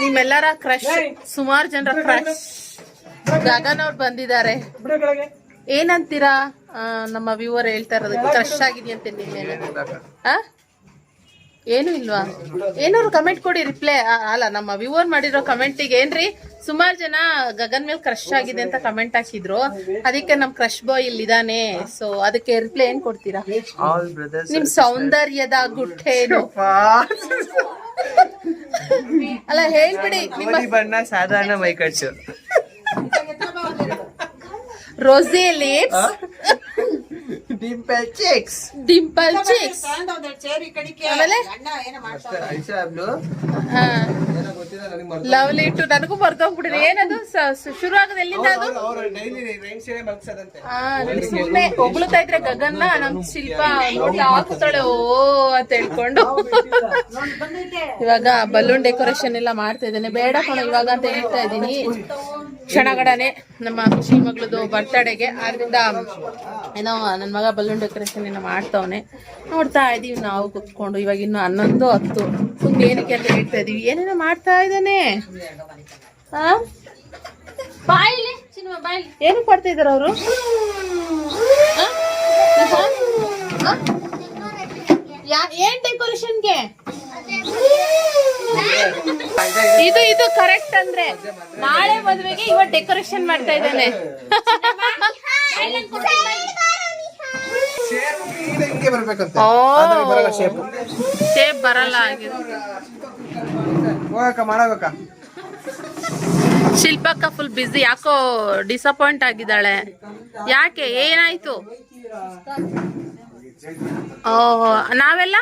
ನಿಮ್ಮೆಲ್ಲರ ಕ್ರಶ್ ಸುಮಾರು ಜನರ ಕ್ರಶ್ ಗಗನ್ ಅವ್ರು ಬಂದಿದ್ದಾರೆ. ಏನಂತೀರಾ ಆ, ನಮ್ಮ ವ್ಯೂವರ್ ಹೇಳ್ತಾ ಇರೋದಕ್ಕೆ ಕ್ರಶ್ ಆಗಿದೆಯಂತೆ ನಿನ್ನೆ ಆ? ಏನು ಇಲ್ವಾ? ಏನಾದ್ರು ಕಮೆಂಟ್ ಕೊಡಿ ರಿಪ್ಲೈ ಅಲ್ಲ ನಮ್ಮ ವ್ಯೂವರ್ ಮಾಡಿರೋ ಕಮೆಂಟಿಗೆ ಏನ್ರಿ? ಸುಮಾರು ಜನ ಗಗನ್ ಮೇಲೆ ಕ್ರಶ್ ಆಗಿದೆ ಅಂತ ಕಮೆಂಟ್ ಹಾಕಿದ್ರು. ಅದಕ್ಕೆ ನಮ್ ಕ್ರಶ್ ಬಾಯ್ ಇಲ್ಲಿ ಇದಾನೆ ಸೊ ಅದಕ್ಕೆ ರಿಪ್ಲೈ ಏನ್ ಕೊಡ್ತೀರಾ? ನಿಮ್ ಸೌಂದರ್ಯದ ಗುಟ್ಟೇನು. ಅಲ್ಲ ಹೇಳ್ಬಿಡಿ ನಿಮ್ಮ ಬಣ್ಣ ಸಾಧಾರಣ ಮೈಕಟ್ಟು rosy lips dimple cheeks dimple cheeks ಆಮೇಲೆ? ಲವ್ಲಿ ಟು ನನಗೂ ಬರ್ದೋಗ್ಬಿಟ್ಟಿದೆ ಏನದು? ಶುರು ಆಗದೆ ಎಲ್ಲಿಂದ ಅದು? ಆ, ನೀವು ಸುಮ್ನೆ ಹೊಗಳ್ತಾ ಇದ್ರೆ ಗಗನ್ನ ನಮ್ ಶಿಲ್ಪ ನೋಡಿ ಹಾಕುತ್ತಾಳೆ ಓ ಅಂತ ಹೇಳ್ಕೊಂಡು. ಇವಾಗ ಬಲೂನ್ ಡೆಕೋರೇಷನ್ ಎಲ್ಲ ಮಾಡ್ತಾ ಇದ್ದೇನೆ. ಬೇಡ ಕಣ ಇವಾಗ ಅಂತ ಹೇಳ್ತಾ ಇದ್ದೀನಿ. ಕ್ಷಣಗಡನೆ ನಮ್ಮ ಖುಷಿ ಮಗಳದು ಬರ್ತಡೆಗೆ ಆದ್ರಿಂದ ಏನೋ ನನ್ನ ಮಗ ಬಲೂನ್ ಡೆಕೋರೇಷನ್ ಏನೋ ಮಾಡ್ತಾವನೆ. ನೋಡ್ತಾ ಇದೀವಿ ನಾವು ಕುತ್ಕೊಂಡು. ಇವಾಗ ಇನ್ನು ಹನ್ನೊಂದು ಹತ್ತು. ಸುಮ್ಮನೆ ಏನಕ್ಕೆ ಅಂತ ಹೇಳ್ತಾ ಇದೀವಿ. ಏನೇನೋ ಮಾಡ್ತಾ ಇದ್ದಾನೆ? ಏನು ಮಾಡ್ತಾ ಇದಾರೆ ಅವರು? ಏನ್ ಡೆಕೋರೇಷನ್ಗೆ ಇದು ಇದು ಕರೆಕ್ಟ್ ಅಂದ್ರೆ ನಾಳೆ ಮದುವೆಗೆ ಇವತ್ತು ಡೆಕೋರೇಷನ್ ಮಾಡ್ತಾ ಇದ್ದಾನೆ. ಓ ಶೇಪ್ ಬರಲ್ಲ ಶಿಲ್ಪಕ್ಕ ಫುಲ್ ಬಿಸಿ ಯಾಕೋ ಡಿಸಪಾಯಿಂಟ್ ಆಗಿದ್ದಾಳೆ. ಯಾಕೆ? ಏನಾಯ್ತು? ಓಹೋ, ನಾವೆಲ್ಲ?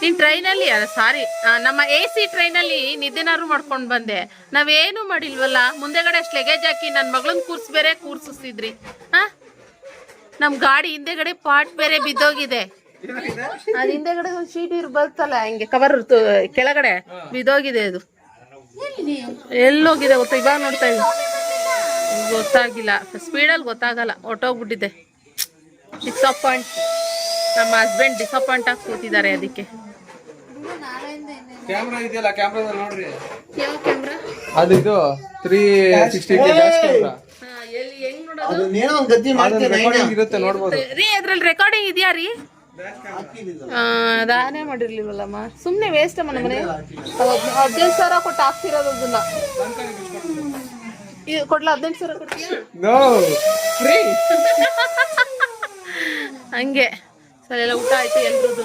ನೀನ್ ಟ್ರೈನಲ್ಲಿ ಅಲ್ಲ ಸಾರಿ ನಮ್ಮ ಎ ಸಿ ಟ್ರೈನಲ್ಲಿ ನಿದ್ದೆನಾರು ಮಾಡ್ಕೊಂಡು ಬಂದೆ. ನಾವೇನು ಮಾಡಿಲ್ವಲ್ಲ? ಮುಂದೆಗಡೆ ಅಷ್ಟು ಲಗೇಜ್ ಹಾಕಿ ನನ್ನ ಮಗಳನ್ನ ಕೂರ್ಸ್ ಬೇರೆ ಕೂರ್ಸಿದ್ರಿ ಹಾ? ನಮ್ ಗಾಡಿ ಹಿಂದೆಗಡೆ ಪಾಟ್ ಬೇರೆ ಬಿದ್ದೋಗಿದೆ. ಅದ್ ಹಿಂದೆಗಡೆ ಒಂದು ಶೀಟ್ ಇರ್ ಬರ್ತಲ್ಲ ಹಿಂಗೆ ಕವರ್ ಕೆಳಗಡೆ ಬಿದ್ದೋಗಿದೆ ಅದು. ಎಲ್ಲೋಗಿದೆ ಗೊತ್ತಾ? ಇವಾಗ ನೋಡ್ತಾ ಇದ್ದೀನಿ ಗೊತ್ತಾಗಿಲ್ಲ. ಸ್ಪೀಡಲ್ಲಿ ಗೊತ್ತಾಗಲ್ಲ. ಹೊಟ್ಟೋಗ್ಬಿಟ್ಟಿದೆ ಡಿಸಪಾಯಿಂಟ್ ನಮ್ಮ ಹಸ್ಬೆಂಡ್ ಡಿಸಪಾಯಿಂಟ್ ಆಗಿ ಕೂತಿದ್ದಾರೆ ಅದಕ್ಕೆ. ಕ್ಯಾಮ್ರಾ ಇದೆಯಲ್ಲ ಕ್ಯಾಮ್ರಾದಲ್ಲಿ ನೋಡ್ರಿ. ಯಾವ ಕ್ಯಾಮ್ರಾ ಅದು ಇದು ತ್ರೀ ಸಿಕ್ಸ್ಟಿ ಕ್ಯಾಮ್ರಾ ಎಲ್ಲಿ ಹೆಂಗ್ ನೋಡೋದು? ರೆಕಾರ್ಡಿಂಗ್ ಇರುತ್ತೆ ನೋಡ್ಬೋದು. ರೀ ಅದ್ರಲ್ಲಿ ರೆಕಾರ್ಡಿಂಗ್ ಇದೆಯಾ ರೀ? ಆ, ಅದಾನೇ ಮಾಡಿರ್ಲಿಲ್ವಲ್ಲಮ್ಮ? ಸುಮ್ಮನೆ ವೇಸ್ಟ್ ಅಮ್ಮ ನಮ್ಮನೆ. ಹದಿನೆಂಟು ಸಾವಿರ ಕೊಟ್ಟು ಹಾಕ್ತಿರೋದು ಅದನ್ನ ಇದು ಕೊಡ್ಲಾ ಹದಿನೆಂಟು ಸಾವಿರ ಕೊಡ್ತೀಯಾ? ಹಂಗೆ. ಅಲ್ಲೆಲ್ಲ ಊಟ ಆಯ್ತು ಎಲ್ರದ್ದು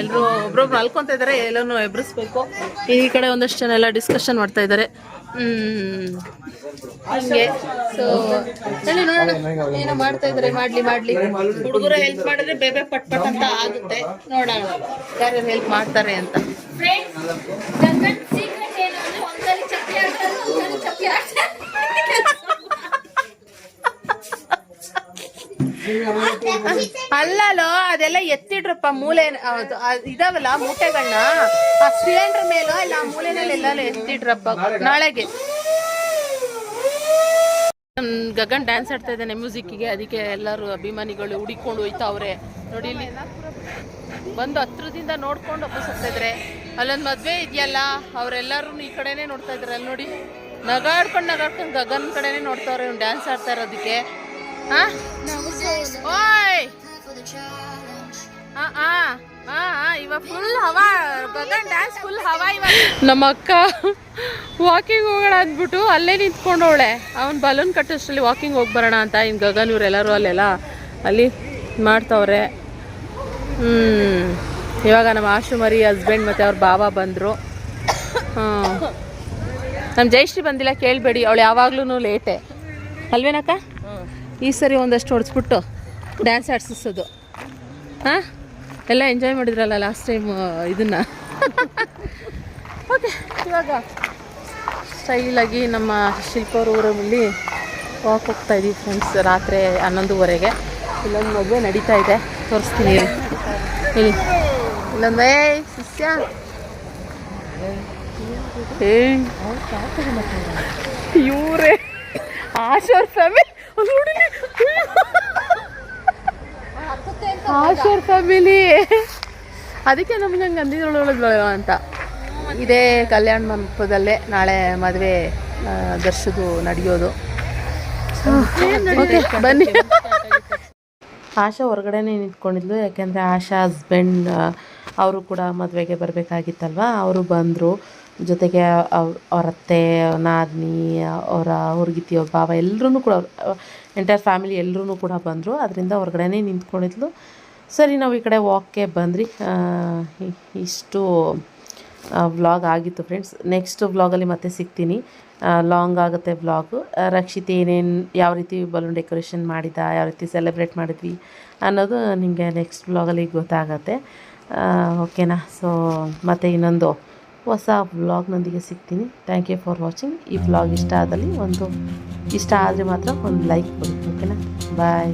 ಎಲ್ಲರೂ ಒಬ್ರೊಬ್ರು ಅಲ್ಕೊಂತ ಇದ್ದಾರೆ ಎಲ್ಲನೂ ಎಬ್ರಿಸ್ಬೇಕು. ಈ ಕಡೆ ಒಂದಷ್ಟು ಜನ ಎಲ್ಲ ಡಿಸ್ಕಷನ್ ಮಾಡ್ತಾ ಇದ್ದಾರೆ ಹಂಗೆ. ಸೊ ಹೇಳಿ ನೋಡೋಣ. ಏನೋ ಮಾಡ್ತಾ ಇದ್ದಾರೆ ಮಾಡ್ಲಿ ಮಾಡ್ಲಿ. ಹುಡುಗರು ಹೆಲ್ಪ್ ಮಾಡಿದ್ರೆ ಬೇಬೆ ಪಟ್ ಪಟ್ ಅಂತ ಆಗುತ್ತೆ. ನೋಡೋಣ. ಯಾರ್ಯಾರು ಹೆಲ್ಪ್ ಮಾಡ್ತಾರೆ ಅಂತ. ಚಪ್ಪಲಿ ಅಲ್ಲಲ್ಲೋ ಅದೆಲ್ಲ ಎತ್ತಿಡ್ರಪ್ಪ ಮೂಲೆ ಇದಾವಲ್ಲ ಮೂಟೆಗಳನ್ನ ಆ ಸಿಲಿಂಡರ್ ಮೇಲೋ ಇಲ್ಲ ಆ ಮೂಲೆನಲ್ಲಿ ಎಲ್ಲ ಎತ್ತಿಡ್ರಪ್ಪ ನಾಳೆಗೆ? ಗಗನ್ ಡ್ಯಾನ್ಸ್ ಆಡ್ತಾ ಇದ್ದಾನೆ ಮ್ಯೂಸಿಕ್ಕಿಗೆ ಅದಕ್ಕೆ ಎಲ್ಲರೂ ಅಭಿಮಾನಿಗಳು ಹುಡಿಕೊಂಡು ಹೋಯ್ತಾವ್ರೆ ನೋಡಿ ಇಲ್ಲಿ. ಬಂದು ಹತ್ರದಿಂದ ನೋಡ್ಕೊಂಡು ವಾಪಸ್ ಹೋಗ್ತಾ ಇದ್ರೆ. ಅಲ್ಲೊಂದು ಮದ್ವೆ ಇದೆಯಲ್ಲ ಅವರೆಲ್ಲರೂ ಈ ಕಡೆನೇ ನೋಡ್ತಾ ಇದ್ದಾರೆ ಅಲ್ಲಿ ನೋಡಿ, ನಗಾಡ್ಕೊಂಡು ನಗಾಡ್ಕೊಂಡು ಗಗನ್ ಕಡೆನೇ ನೋಡ್ತಾವ್ರೆ ಡ್ಯಾನ್ಸ್ ಆಡ್ತಾ ಇರೋದಕ್ಕೆ. ಹಾ ಓಯ್ ಆ, ಆ, ಆ, ಆ, ಇವಾಗ ಫುಲ್ ಹವಾ. ಗಗನ್ ಡ್ಯಾನ್ಸ್ ಫುಲ್ ಹವಾ ಇವಾಗ ನಮ್ಮ ಅಕ್ಕ ವಾಕಿಂಗ್ ಹೋಗೋಣ ಅಂದ್ಬಿಟ್ಟು ಅಲ್ಲೇ ನಿಂತ್ಕೊಂಡವಳೆ. ಅವ್ನು ಬಲೂನ್ ಕಟ್ಟೋಷ್ಟರಲ್ಲಿ ವಾಕಿಂಗ್ ಹೋಗಿ ಬರೋಣ ಅಂತ. ಇನ್ನು ಗಗನ್ ಇವರೆಲ್ಲರೂ ಅಲ್ಲೆಲ್ಲ ಅಲ್ಲಿ ಮಾಡ್ತಾವ್ರೆ. ಹ್ಞೂ ಇವಾಗ ನಮ್ಮ ಆಶುಮರಿ ಹಸ್ಬೆಂಡ್ ಮತ್ತು ಅವ್ರ ಬಾಬಾ ಬಂದರು. ಹಾಂ. ನಮ್ಮ ಜಯಶ್ರೀ ಬಂದಿಲ್ಲ ಕೇಳಬೇಡಿ. ಅವಳು ಯಾವಾಗ್ಲೂ ಲೇಟೆ ಅಲ್ವೇನಕ್ಕ? ಈ ಸರಿ ಒಂದಷ್ಟು ಹೊಡೆಸ್ಬಿಟ್ಟು ಡ್ಯಾನ್ಸ್ ಆಡ್ಸಿಸೋದು. ಹಾಂ? ಎಲ್ಲ ಎಂಜಾಯ್ ಮಾಡಿದ್ರಲ್ಲ ಲಾಸ್ಟ್ ಟೈಮ್ ಇದನ್ನು? ಓಕೆ ಇವಾಗ ಸ್ಟೈಲಾಗಿ ನಮ್ಮ ಶಿಲ್ಪವ್ರ ಊರಲ್ಲಿ ವಾಕ್ ಹೋಗ್ತಾ ಇದ್ದೀವಿ ಫ್ರೆಂಡ್ಸ್ ರಾತ್ರಿ ಹನ್ನೊಂದುವರೆಗೆ. ಇಲ್ಲೊಂದು ಮದುವೆ ನಡೀತಾ ಇದೆ. ತೋರಿಸ್ತೀನಿ. ಇಲ್ಲಿ ಇಲ್ಲೊಂದು ಏಯ್ ಶಿಷ್ಯ. ಇವರೇ. ಆಶೋರ್ ಫ್ಯಾಮಿಲಿ ಆಶೋರ್ ಫ್ಯಾಮಿಲಿ ಅದಕ್ಕೆ ನಮ್ಗೆ ಹಂಗೆ ಅಂದಿದ್ದಳು ಅಂತ. ಇದೇ ಕಲ್ಯಾಣ ಮಂಟಪದಲ್ಲೇ ನಾಳೆ ಮದುವೆ ದರ್ಶದು ನಡೆಯೋದು. ಬನ್ನಿ. ಆಶಾ ಹೊರಗಡೆನೇ ನಿಂತ್ಕೊಂಡಿದ್ಲು ಯಾಕೆಂದರೆ ಆಶಾ ಹಸ್ಬೆಂಡ್ ಅವರು ಕೂಡ ಮದುವೆಗೆ ಬರಬೇಕಾಗಿತ್ತಲ್ವ ಅವರು ಬಂದರು. ಜೊತೆಗೆ ಅವ್- ಅವ್ರ ಅತ್ತೆ ನಾದಿನಿ, ಅವರ ಹುಡುಗಿತಿ ಅವ್ರ ಭಾವ ಎಲ್ಲರೂ ಕೂಡ ಎಂಟೈರ್ ಫ್ಯಾಮಿಲಿ ಎಲ್ಲರೂ ಕೂಡ ಬಂದರು. ಅದರಿಂದ ಹೊರಗಡೆನೇ ನಿಂತ್ಕೊಂಡಿದ್ಲು. ಸರಿ, ನಾವು ಈ ಕಡೆ ವಾಕ್ಗೆ ಬಂದ್ರಿ ಇಷ್ಟು ವ್ಲಾಗ್ ಆಗಿತ್ತು ಫ್ರೆಂಡ್ಸ್ ನೆಕ್ಸ್ಟ್ ವ್ಲಾಗಲ್ಲಿ ಮತ್ತೆ ಸಿಗ್ತೀನಿ. ಲಾಂಗ್ ಆಗುತ್ತೆ ವ್ಲಾಗು ರಕ್ಷಿತ್ ಏನೇನು, ಯಾವ ರೀತಿ ಬಲೂನ್ ಡೆಕೋರೇಷನ್ ಮಾಡಿದ, ಯಾವ ರೀತಿ ಸೆಲೆಬ್ರೇಟ್ ಮಾಡಿದ್ವಿ ಅನ್ನೋದು ನಿಮಗೆ ನೆಕ್ಸ್ಟ್ ವ್ಲಾಗಲ್ಲಿ ಗೊತ್ತಾಗತ್ತೆ. ಓಕೆನಾ ಸೊ ಮತ್ತು ಇನ್ನೊಂದು. ಹೊಸ ವ್ಲಾಗ್ನೊಂದಿಗೆ ಸಿಗ್ತೀನಿ. ಥ್ಯಾಂಕ್ ಯು ಫಾರ್ ವಾಚಿಂಗ್ ಈ ವ್ಲಾಗ್ ಇಷ್ಟ ಆದಲ್ಲಿ ಒಂದು ಇಷ್ಟ ಆದರೆ ಮಾತ್ರ ಒಂದು ಲೈಕ್ ಕೊಡಿ ಓಕೆನಾ ಬಾಯ್